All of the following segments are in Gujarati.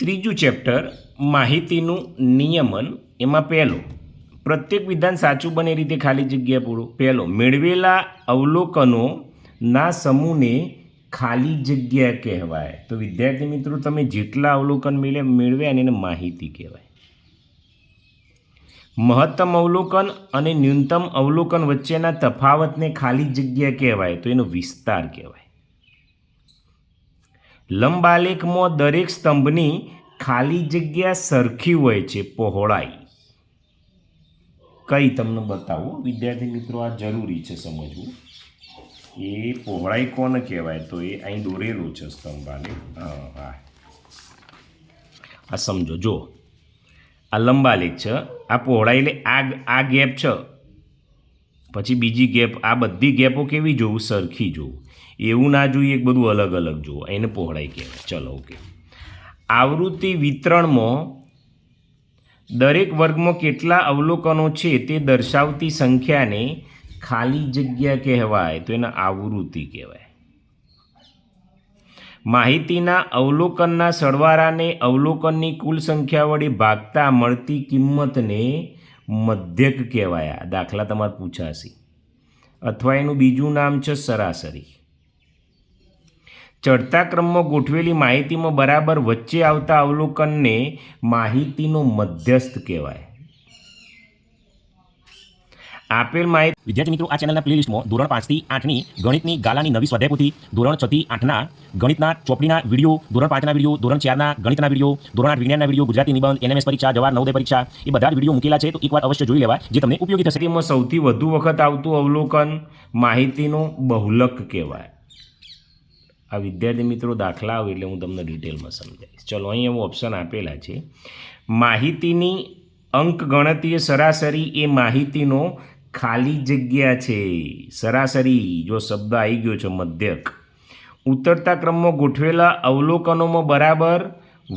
ત્રીજું ચેપ્ટર, માહિતીનું નિયમન, એમાં પહેલું, પ્રત્યેક વિધાન સાચું બને એ રીતે ખાલી જગ્યા પૂરો. પહેલો, મેળવેલા અવલોકનોના સમૂહને ખાલી જગ્યા કહેવાય. તો વિદ્યાર્થી મિત્રો, તમે જેટલા અવલોકન મેળવે મેળવ્યા અને એને માહિતી કહેવાય. મહત્તમ અવલોકન અને ન્યૂનતમ અવલોકન વચ્ચેના તફાવતને ખાલી જગ્યા કહેવાય, તો એનો વિસ્તાર કહેવાય. લંબાલેખમાં દરેક સ્તંભની ખાલી જગ્યા સરખી હોય છે, પહોળાઈ. કઈ તમને બતાવું? વિદ્યાર્થી મિત્રો, આ જરૂરી છે સમજવું. એ પહોળાઈ કોને કહેવાય? તો એ અહીં દોરેલું છે સ્તંભાલે હા આ સમજો, જો. આ લંબાલેખ છે. આ પહોળાઈ એટલે આ આ ગેપ છે. પછી બીજી ગેપ, આ બધી ગેપો કેવી જોવું? સરખી જોવું. એવું ના જોઈએ, એક બધું અલગ અલગ જુઓ. એને પહોળાઈ કહેવાય. ચલો, ઓકે. આવૃત્તિ વિતરણમાં દરેક વર્ગમાં કેટલા અવલોકનો છે તે દર્શાવતી સંખ્યાને ખાલી જગ્યા કહેવાય. તો એને આવૃત્તિ કહેવાય. માહિતીના અવલોકનના સરવાળાને અવલોકનની કુલ સંખ્યા વડે ભાગતા મળતી કિંમતને મધ્યક કહેવાય. દાખલા તમારે પૂછાશે. અથવા એનું બીજું નામ છે સરાસરી. ચડતા ક્રમમાં ગોઠવેલી માહિતીમાં બરાબર વચ્ચે આવતા અવલોકનને માહિતીનો મધ્યસ્થ કહેવાય. આપેલ માહિતી વિદ્યાર્થી મિત્રો આ ચેનલના પ્લેલિસ્ટમાં ધોરણ પાંચથી આઠની ગણિતની ગાલાની નવી સ્વાધ્યાય પોથી ધોરણ છથી આઠના ગણિતના ચોપડીના વીડિયો ધોરણ પાંચના વીડિયો ધોરણ ચારના ગણિતના વીડિયો ધોરણ આઠ વિજ્ઞાનના વીડિયો ગુજરાતી નિબંધ એનએમએસ પરીક્ષા જવાહર નવોદય પરીક્ષા એ બધા જ વીડિયો મૂકેલા છે. તો એકવાર અવશ્ય જોઈ લેવા જે તમને ઉપયોગી થશે. એમાં સૌથી વધુ વખત આવતું અવલોકન માહિતીનો બહુલક કહેવાય. આ વિદ્યાર્થી મિત્રો દાખલા આવે એટલે હું તમને ડિટેલમાં સમજાવીશ. ચલો અહીં એવું ઓપ્શન આપેલા છે. માહિતીની અંક ગણતીય સરાસરી એ માહિતીનો ખાલી જગ્યા છે. સરાસરી, જો શબ્દ આવી ગયો છે, મધ્યક. ઉતરતા ક્રમમાં ગોઠવેલા અવલોકનોમાં બરાબર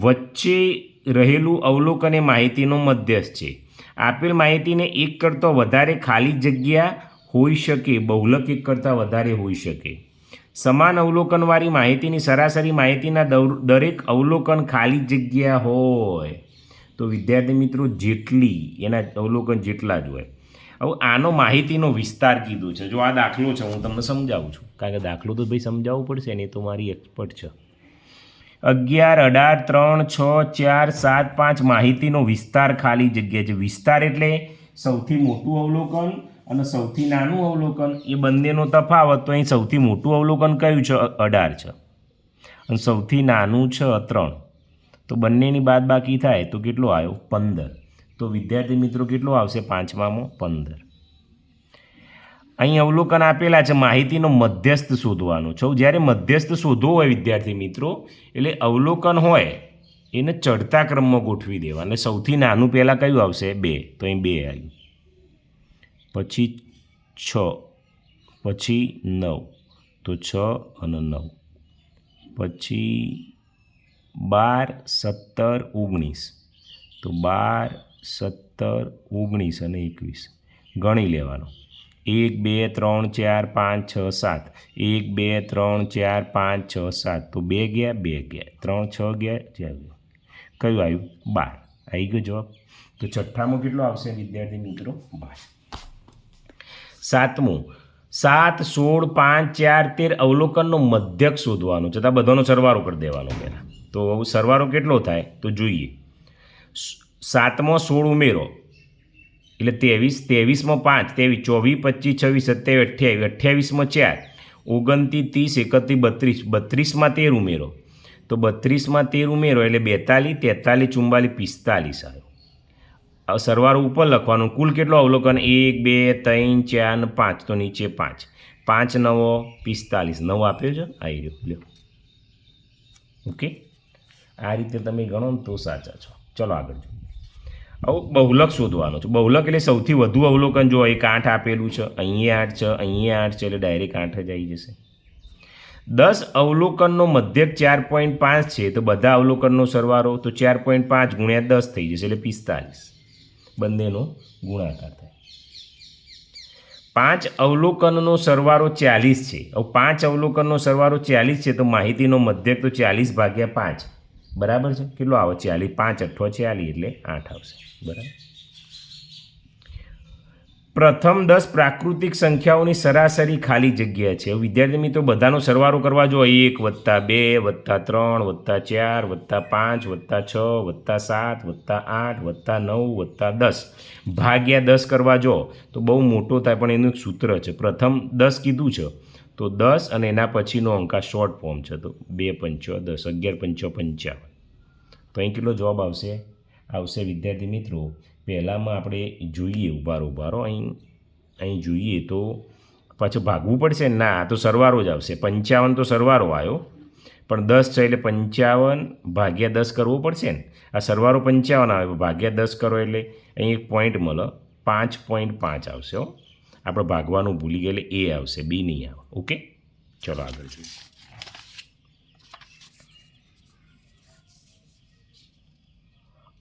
વચ્ચે રહેલું અવલોકન એ માહિતીનો મધ્યસ્થ છે. આપેલ માહિતીને એક કરતાં વધારે ખાલી જગ્યા હોઈ શકે, બહુલક એક કરતાં વધારે હોઈ શકે. સમાન અવલોકનવાળી માહિતીની સરાસરી માહિતીના દરેક અવલોકન ખાલી જગ્યા હોય. તો વિદ્યાર્થી મિત્રો, જેટલી, એના અવલોકન જેટલા જ હોય. હવે આનો માહિતીનો વિસ્તાર કીધું છે. જો આ દાખલો છે, હું તમને સમજાવું છું. કારણ કે દાખલો તો ભાઈ સમજાવવું પડશે ને તો મારી એક્સપર્ટ છે. અગિયાર, અઢાર, ત્રણ, છ, ચાર, સાત, પાંચ માહિતીનો વિસ્તાર ખાલી જગ્યા છે. વિસ્તાર એટલે સૌથી મોટું અવલોકન અને સૌથી નાનું અવલોકન? એ બંનેનો તફાવત તો અહીં સૌથી મોટું અવલોકન કયું છે? અઢાર છે. અને સૌથી નાનું છે ત્રણ. તો બંનેની બાદ બાકી થાય તો કેટલો આવ્યો? પંદર. તો વિદ્યાર્થી મિત્રો કેટલો આવશે? પાંચમામાં? પંદર. અહીં અવલોકન આપેલા છે માહિતીનો મધ્યસ્થ શોધવાનો છો. જ્યારે મધ્યસ્થ શોધવો હોય વિદ્યાર્થી મિત્રો, એટલે અવલોકન હોય એને ચડતા ક્રમમાં ગોઠવી દેવા અને સૌથી નાનું પહેલાં કયું આવશે? બે. તો અહીં બે આવ્યું. પછી છ, પછી નવ. તો છ અને નવ. પછી બાર, સત્તર, ઓગણીસ. તો બાર, સત્તર, ઓગણીસ અને એકવીસ. ગણી લેવાનો. એક, બે, ત્રણ, ચાર, પાંચ, છ, સાત. એક, બે, ત્રણ, ચાર, પાંચ, છ, સાત. તો બે ગયા બે ગયા. ત્રણ, છ ગયા, ચાર ગયા. કયું આવ્યું? બાર. આવી ગયો જવાબ. તો છઠ્ઠામાં કેટલો આવશે વિદ્યાર્થી મિત્રો? બાર. સાતમું. સાત, સોળ, પાંચ, ચાર, તેર અવલોકનનો મધ્યક શોધવાનો છે. તો બધાનો સરવારો કરી દેવાનો પહેલાં. તો સરવારો કેટલો થાય? તો જોઈએ. સાતમો, સોળ ઉમેરો. એટલે ત્રેવીસ, ત્રેવીસમાં પાંચ, ત્રેવીસ, ચોવીસ, પચીસ, છવ્વીસ, સત્યાવીસ, અઠ્યાવીસ, અઠ્યાવીસમાં ચાર, ઓગણત્રીસ, ત્રીસ, એકત્રીસ, બત્રીસ, બત્રીસમાં તેર ઉમેરો. તો બત્રીસમાં તેર ઉમેરો એટલે બેતાલીસ, તેતાલીસ ચુમ્બાલીસ પિસ્તાલીસ આવ્યો. સરવાળો ઉપર લખવાનું. કુલ કેટલો અવલોકન? એક, બે, ત્રણ, ચાર ને પાંચ. તો નીચે પાંચ. પાંચ નવો, પિસ્તાલીસ. નવો આપ્યો છે? આવી ગયો લ્યો. ઓકે? આ રીતે તમે ગણો ને તો સાચા છો. ચલો આગળ જોઈએ. આવું બહુલક શોધવાનો છે. બહુલક એટલે સૌથી વધુ અવલોકન જો એક આઠ આપેલું છે, અહીંયા આઠ છે, અહીંયા આઠ છે, એટલે ડાયરેક્ટ આઠ જ આવી જશે. દસ અવલોકનનો મધ્યક ચાર પોઈન્ટ પાંચ છે, તો બધા અવલોકનનો સરવારો તો ચાર પોઈન્ટ પાંચ ગુણ્યા દસ થઈ જશે, એટલે પિસ્તાલીસ. બંનેનો ગુણાકાર થાય. પાંચ અવલોકનનો સરવાળો ચાલીસ છે. હવે પાંચ અવલોકનનો સરવાળો ચાલીસ છે તો માહિતીનો મધ્યક તો ચાલીસ ભાગ્યા પાંચ. બરાબર છે? કેટલો આવે? ચાલીસ. પાંચ અઠવા ચાલીસ એટલે આઠ આવશે. બરાબર? પ્રથમ દસ પ્રાકૃતિક સંખ્યાઓની સરાસરી ખાલી જગ્યા છે. વિદ્યાર્થી મિત્રો, બધાનો સરવારો કરવા જો એક વત્તા બે, વત્તા ત્રણ, વત્તા ચાર, વત્તા પાંચ, વત્તા છ, વત્તા સાત, વત્તા આઠ, વત્તા નવ, વત્તા દસ. ભાગ્યા દસ કરવા જો, તો બહુ મોટો થાય, પણ એનું સૂત્ર છે. પ્રથમ દસ કીધું છે, તો દસ અને એના પછીનો અંક શોર્ટ ફોર્મ છે. તો બે પંચો દસ, અગિયાર પંચો પંચાવન. તો અહીં કેટલો જવાબ આવશે? આવશે વિદ્યાર્થી મિત્રો પહેલાંમાં આપણે જોઈએ ઉભારો ઉભારો. અહીં અહીં જોઈએ તો પાછું ભાગવું પડશે? ને? તો સરવારો જ આવશે. પંચાવન તો સરવારો આવ્યો. પણ દસ છે એટલે પંચાવન ભાગ્યા દસ કરવો પડશે ને? આ સરવારો પંચાવન આવે, ભાગ્યા દસ કરો એટલે અહીં એક પોઈન્ટ મળે. પાંચ પોઈન્ટ પાંચ આવશે હો. આપણે ભાગવાનું ભૂલી ગયા એટલે એ આવશે, બી નહીં આવે. ઓકે? ચલો આગળ જોઈએ.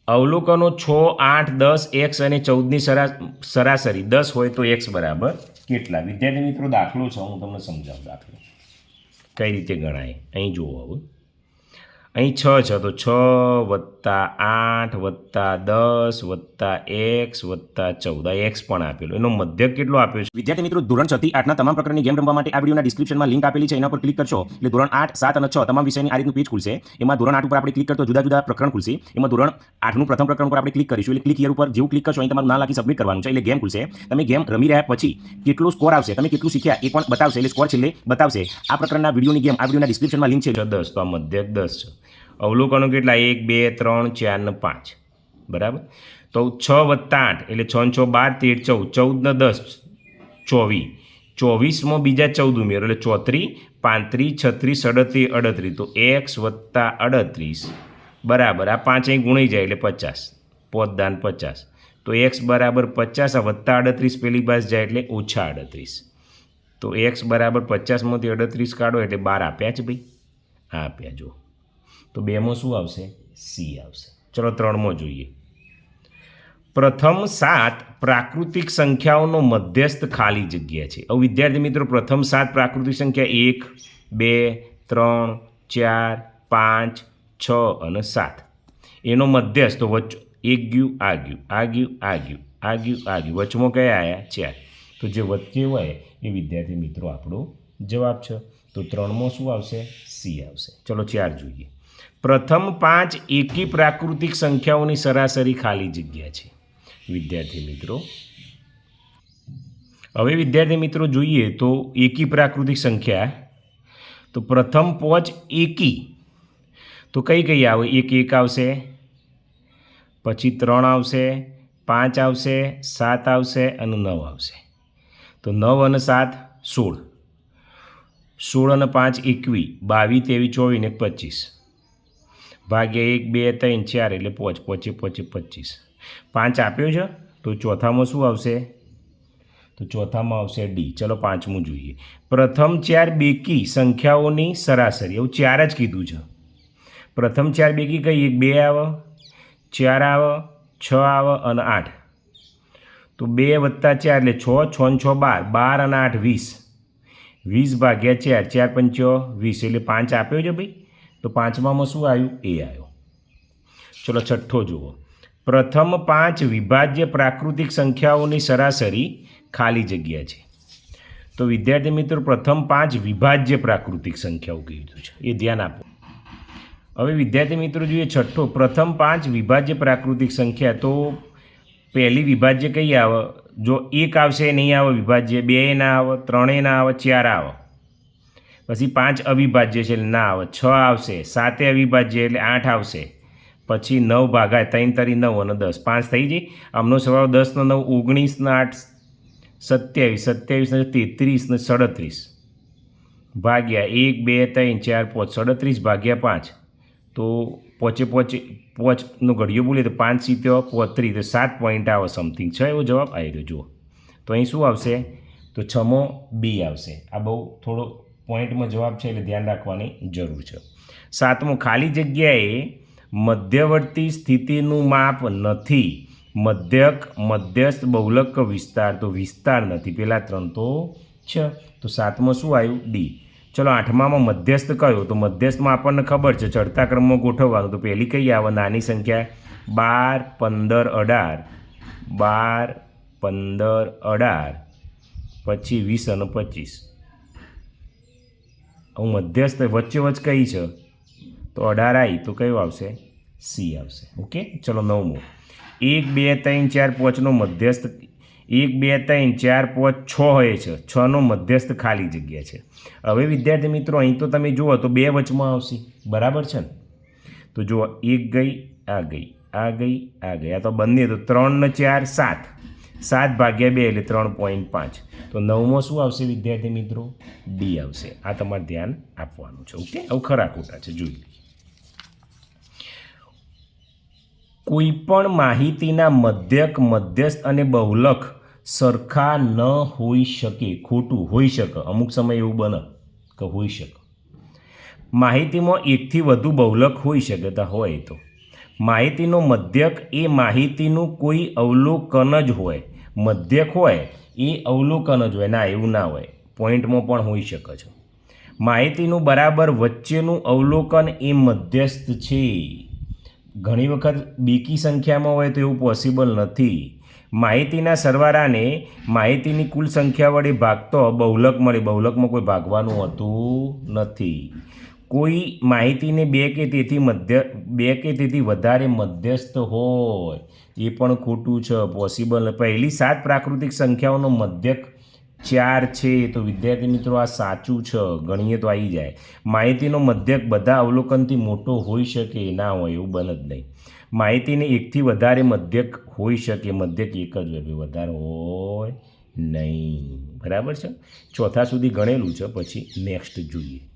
અવલોકનો છ, આઠ, દસ, એક્સ અને ચૌદની સરા, સરાસરી. દસ હોય તો એક્સ બરાબર કેટલા? વિદ્યાર્થી મિત્રો, દાખલો છે. હું તમને સમજાવું, દાખલો. કઈ રીતે ગણાય? અહીં જુઓ હવે. અહીં છ છે તો છ વત્તા આઠ વત્તા દસ વત્તા એક્સ વત્તા ચૌદ. આ એક્સ પણ આપેલું. એનો મધ્યક કેટલો આપ્યો છે? વિદ્યાર્થી મિત્રો ધોરણ છથી આઠના તમામ પ્રકારની ગેમ રમવા માટે આ વિડીયોના ડિસ્ક્રિપ્શનમાં લિંક આપેલી છે. એના પર ક્લિક કરશો. એટલે ધોરણ આઠ સાત અને છ તમામ વિષયની આ રીતનું પેજ ખુલશે. એમાં ધોરણ આઠ ઉપર આપણે ક્લિક કરતો જુદા જુદા પ્રકરણ ખુલશે. એમાં ધોરણ આઠનું પ્રથમ પ્રકરણ ઉપર આપણે ક્લિક કરીશું. એટલે ક્લિક યર ઉપર જેવું ક્લિક કરશો અહીં તમારું નામ લખી સબમિટ કરવાનું છે. એટલે ગેમ ખુલશે. તમે ગેમ રમી રહ્યા પછી કેટલો સ્કોર આવશે? તમે કેટલું શીખ્યા એ પણ બતાવશે. એટલે સ્કોર છેલ્લે બતાવશે. આ પ્રકારના વિડીયોની ગેમ આ વિડીયોના ડિસ્ક્રિપ્શનમાં લિંક છે. છે દસ. તો આ મધ્યક દસ છે. અવલોકનો કેટલા? એક, બે, ત્રણ, ચાર ને પાંચ. બરાબર? તો છ વત્તા આઠ, એટલે છ છ બાર, તેર, ચૌદ. ચૌદ ને દસ, ચોવીસ. ચોવીસમાં બીજા ચૌદ ઉમેરો, એટલે ચોત્રીસ પાંત્રીસ, છત્રીસ, અડત્રીસ અડત્રીસ. તો એક્સ વત્તા અડત્રીસ. બરાબર. આ પાંચ અહીં ગુણાઈ જાય એટલે પચાસ. પોતદાન પચાસ. તો એક્સ બરાબર પચાસ, આ વત્તા અડત્રીસ પેલી બાજુ જાય એટલે ઓછા અડત્રીસ. તો એક્સ બરાબર પચાસમાંથી અડત્રીસ કાઢો એટલે બાર આપ્યા છે ભાઈ. આપ્યા જો તો બેમાં શું આવશે? સી આવશે. ચલો ત્રણમાં જોઈએ. પ્રથમ સાત પ્રાકૃતિક સંખ્યાઓનો મધ્યસ્થ ખાલી જગ્યા છે. હવે વિદ્યાર્થી મિત્રો, પ્રથમ સાત પ્રાકૃતિક સંખ્યા એક, બે, ત્રણ, ચાર, પાંચ, છ અને સાત. એનો મધ્યસ્થ તો એક ગયું, આ ગયું આ ગયું આ ગયું આ ગયું આ ગયું. વચમાં કયા આવ્યા ચાર. તો જે વચ્ચે હોય એ વિદ્યાર્થી મિત્રો આપણો જવાબ છે. તો ત્રણમાં શું આવશે? સી આવશે. ચલો ચાર જોઈએ. પ્રથમ પાંચ એકી પ્રાકૃતિક સંખ્યાઓની સરાસરી ખાલી જગ્યા છે. વિદ્યાર્થી મિત્રો, હવે વિદ્યાર્થી મિત્રો જોઈએ તો એકી પ્રાકૃતિક સંખ્યા, તો પ્રથમ પોચ એકી, તો કઈ કઈ આવે? એક એક આવશે, પછી ત્રણ આવશે, પાંચ આવશે, સાત આવશે અને નવ આવશે. તો નવ અને સાત સોળ. સોળ અને પાંચ એકવીસ, બાવીસ, ત્રેવીસ, ચોવીસ ને પચીસ. ભાગ્યા એક, બે, ત્રણ, ચાર એટલે પાંચ, પોચે પોચે, પચીસ. પાંચ આપ્યો છે, તો ચોથામાં શું આવશે? તો ચોથામાં આવશે ડી. ચલો પાંચમું જોઈએ. પ્રથમ ચાર બેકી સંખ્યાઓની સરાસરી. એવું ચાર જ કીધું છે. પ્રથમ ચાર બેકી કઈ? એક, બે આવે, ચાર આવે, છ આવે અને આઠ. તો બે વત્તા ચાર એટલે છ છ ને છ બાર. બાર અને આઠ વીસ. વીસ ભાગ્યા ચાર ચાર પંચો વીસ. એટલે પાંચ આપ્યો છે ભાઈ. તો પાંચમામાં શું આવ્યું? એ આવ્યો. ચલો છઠ્ઠો જુઓ. પ્રથમ પાંચ વિભાજ્ય પ્રાકૃતિક સંખ્યાઓની સરાસરી ખાલી જગ્યા છે. તો વિદ્યાર્થી મિત્રો, પ્રથમ પાંચ વિભાજ્ય પ્રાકૃતિક સંખ્યાઓ કીધું છે. એ ધ્યાન આપો. હવે વિદ્યાર્થી મિત્રો, જોઈએ છઠ્ઠો. પ્રથમ પાંચ વિભાજ્ય પ્રાકૃતિક સંખ્યા. તો પહેલી વિભાજ્ય કઈ આવે? જો એક આવશે નહીં આવે વિભાજ્ય. બે ના આવે, ત્રણે ના આવે, ચાર આવે. પછી પાંચ અવિભાજ્ય છે એટલે ના આવે. છ આવશે, સાતે અવિભાજ્ય એટલે આઠ આવશે. પછી નવ ભાગાય ત્રણ તરી નવ અને દસ. પાંચ થઈ જઈ આમનો સવાલ દસનો નવ ઓગણીસને આઠ, સત્યાવીસ. સત્યાવીસ ને તેત્રીસ ને સડત્રીસ. ભાગ્યા એક, બે, ત્રણ, ચાર, પાંચ. સડત્રીસ ભાગ્યા પાંચ. તો પોચે પોચે પોચનો ઘડિયો બોલીએ તો પાંચ સિત્તેર પોત્રીસ. તો સાત પોઈન્ટ આવે સમથિંગ છે એવો જવાબ આવી રહ્યો જુઓ. તો અહીં શું આવશે? તો છમો બી આવશે. આ બહુ થોડો પોઈન્ટમાં જવાબ છે એટલે ધ્યાન રાખવાની જરૂર છે. સાતમો, ખાલી જગ્યાએ મધ્યવર્તી સ્થિતિનું માપ નથી. મધ્યક, મધ્યસ્થ, બહુલક વિસ્તાર તો વિસ્તાર નથી. પેલા ત્રણ તો છે. તો સાતમાં શું આવ્યું? ડી. ચલો, આઠમામાં મધ્યસ્થ કયો? તો મધ્યસ્થમાં આપણને ખબર છે, ચડતા ક્રમમાં ગોઠવવાનું. તો પહેલી કઈ આવે? નાની સંખ્યા. બાર, પંદર, અઢાર. બાર, પંદર, અઢાર. પછી વીસ અને પચીસ. હું મધ્યસ્થ વચ્ચે વચ્ચે કઈ છે. તો અઢાર આઈ, તો કયું આવશે? સી આવશે. ઓકે? ચલો નવમું એક, બે, ત્રણ, ચાર પાંચનો મધ્યસ્થ એક, બે, ત્રણ, ચાર, પાંચ, છ હોય છે. છનો મધ્યસ્થ ખાલી જગ્યા છે. હવે વિદ્યાર્થી મિત્રો, અહીં તો તમે જુઓ, તો બે વચમાં આવશે. બરાબર છે ને? તો જુઓ, એક ગઈ, આ ગઈ આ ગઈ આ ગઈ. આ તો બંને, તો ત્રણ ને ચાર, સાત. સાત ભાગ્યા બે એટલે ત્રણ પોઈન્ટ પાંચ. તો નવમાં શું આવશે, વિદ્યાર્થી મિત્રો? ડી આવશે. આ તમારે ધ્યાન આપવાનું છે, ઓકે? આવું ખરા ખોટા છે, જોઈ લઈએ. કોઈપણ માહિતીના મધ્યક, મધ્યસ્થ અને બહુલક સરખા ન હોઈ શકે, ખોટું હોઈ શકે. અમુક સમય એવું બને કે હોઈ શકે. માહિતીમાં એકથી વધુ બહુલક હોઈ શકે તો હોય તો. માહિતીનો મધ્યક એ માહિતીનું કોઈ અવલોકન જ હોય. મધ્યક હોય એ અવલોકન જ હોય, ના, એવું ના હોય. પોઈન્ટમાં પણ હોઈ શકે છે. માહિતીનું બરાબર વચ્ચેનું અવલોકન એ મધ્યસ્થ છે. ઘણી વખત બેકી સંખ્યામાં હોય તો એવું પોસિબલ નથી. માહિતીના સરવાળાને માહિતીની કુલ સંખ્યા વડે ભાગતો બહુલક મળે. બહુલકમાં કોઈ ભાગવાનું હોતું નથી. કોઈ માહિતીને બે કે તેથી મધ્ય, બે કે તેથી વધારે મધ્યસ્થ હોય, એ પણ ખોટું છે પોસિબલ પહેલી સાત પ્રાકૃતિક સંખ્યાઓનો મધ્યક ચાર છે, તો વિદ્યાર્થી મિત્રો આ સાચું છે, ગણીએ તો આવી જાય. માહિતીનો મધ્યક બધા અવલોકનથી મોટો હોઈ શકે, ના હોય એવું બને જ નહીં. માહિતીને એકથી વધારે મધ્યક હોઈ શકે, મધ્યક એક જ હોય વધારે હોય નહીં. બરાબર છે? ચોથા સુધી ગણેલું છે, પછી નેક્સ્ટ જોઈએ.